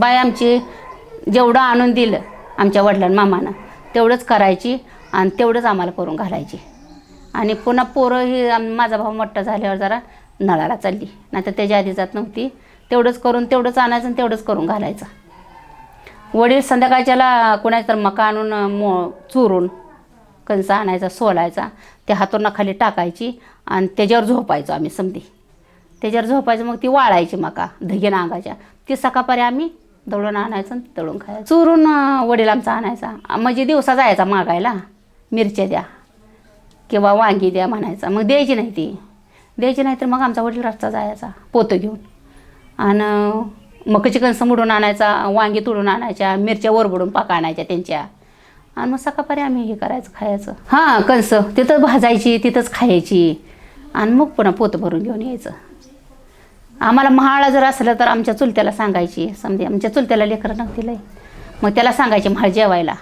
Bye आमची जेवढं आणून दिलं आमच्या वडिलां मामानं तेवढंच करायची आणि तेवढंच आम्हाला करून घालायची. आणि पुन्हा पोरं ही माझा भाऊ मोठा झाल्यावर जरा नळाला चालली. नाहीतर त्याच्या आधी जात नव्हती. तेवढंच करून तेवढंच आणायचं आणि तेवढंच करून घालायचं. वडील संध्याकाळच्याला कुणाचा तर मका आणून मो चुरून कणसा आणायचा सोलायचा त्या हातून खाली टाकायची आणि त्याच्यावर झोपायचो आम्ही समधी. त्याच्यावर झोपायचं मग ती वाळायची मका धगिना अंगाच्या ती सकाळपारी आम्ही दळून आणायचं दळून खायचं. चुरून वडील आमचा आणायचा. म्हणजे दिवसा जायचा मागायला. मिरच्या द्या किंवा वांगी द्या म्हणायचा. मग द्यायची नाही ती. द्यायची नाही तर मग आमचा वडील रस्ता जायचा पोतं घेऊन. आणि मग कणसं मुडून आणायचा वांगी तुडून आणायच्या मिरच्या वरबडून पाका आणायच्या त्यांच्या. आणि मग सकाळपारी आम्ही हे करायचं खायचं. हां कणसं. तिथं भाजायची तिथंच खायची. आणि मग पुन्हा पोतं भरून घेऊन यायचं. आम्हाला महाळा जर असलं तर आमच्या चुलत्याला सांगायची समजे आमच्या चुलत्याला लेकरं नव्हती लय. मग त्याला सांगायचे म्हाळ जेवायला.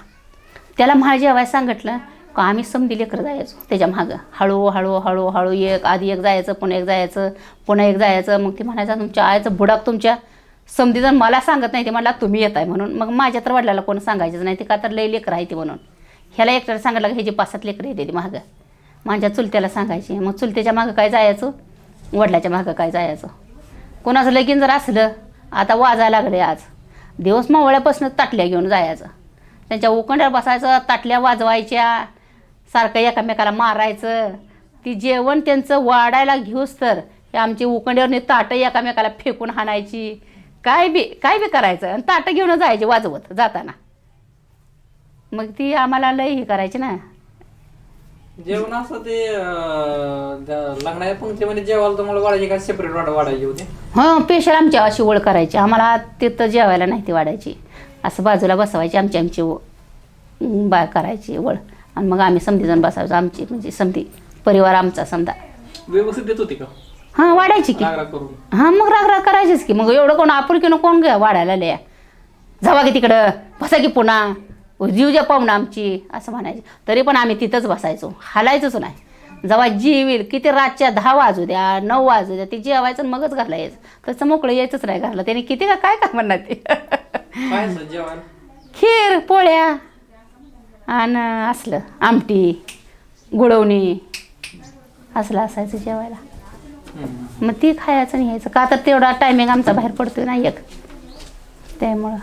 त्याला म्हाळ जेवायला सांगितलं का आम्ही समधी लेकरं जायचो त्याच्या मागं. हळू हळू हळू हळू एक आधी एक जायचं पुन्हा एक जायचं पुन्हा एक जायचं. मग ते म्हणायचं तुमच्या आईचं बुडाक तुमच्या समधी जर मला सांगत नाही ते म्हणला तुम्ही येत आहे म्हणून. मग माझ्या तर वडिलाला कोण सांगायचं नाही ते का तर लई लेकरं आहे ती म्हणून. ह्याला एकट्याला सांगायला हे जे पाच सात लेकरं येते मागं. माझ्या चुलत्याला सांगायची मग चुलत्याच्या मागं काय जायचं? वडिलाच्या मागं काय जायचं? कोणाचं लगीन जर असलं आता वाजायला लागले आज. दिवस मावळ्यापासून ताटल्या घेऊन जायचं. त्यांच्या उकंड्यावर बसायचं ताटल्या वाजवायच्या सारखं एकामेकाला मारायचं. ती जेवण त्यांचं वाढायला घेऊस तर हे आमची उकंड्यावरनी ताटं एकामेकाला फेकून हाणायची. काय बी काय बी करायचं? आणि ताटं घेऊन जायची वाजवत जाताना. मग ती आम्हाला लई हे करायची ना. जेवण असं ते अं, त्या लग्नाच्या पंक्तीमध्ये जेवायला तुम्हाला वाढायची का सेपरेट वाढ वाढायची होती? हां पेशल आमच्या अशी ओळ करायची. आम्हाला तिथं जेवायला नाही ती वाढायची. असं बाजूला बसवायची आमची आमची ओ बा करायची ओळ. आणि मग आम्ही समधीजण बसायचो. आमची म्हणजे समधी परिवार आमचा समजा व्यवस्थित देत होती का? हां वाढायची की. करून. हां मग राग राग करायचीच की. मग एवढं कोण आपुलकीनं कोण ग वाढायला लया जावा की तिकडं बसा की पुन्हा. जीव पाहुणं आमची असं म्हणायचे. तरी पण आम्ही तिथंच बसायचो. हालायचंच नाही. जेव्हा जीव किती रातच्या दहा वाजू द्या नऊ वाजू द्या ती जेवायचं आणि मगच घरला यायचं. तसं मोकळं यायचंच नाही घरला. त्याने किती का काय का म्हणणार ते? खीर पोळ्या आणि असलं आमटी गुळवणी. असलं असायचं जेवायला. मग ती खायचं आणि यायचं. का तर तेवढा टायमिंग आमचा बाहेर पडतोय ना एक. त्यामुळं.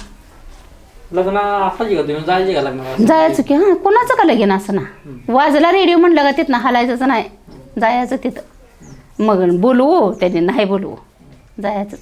लग्न असायची का तुम्ही जायची का लग्नाला जायचं की हां कोणाचं का लगीन असं ना? वाजला रेडिओ म्हणलं का तिथनं हालायचंच नाही. जायचं तिथं. मग बोलवू त्याने नाही बोलवू. जायचंच.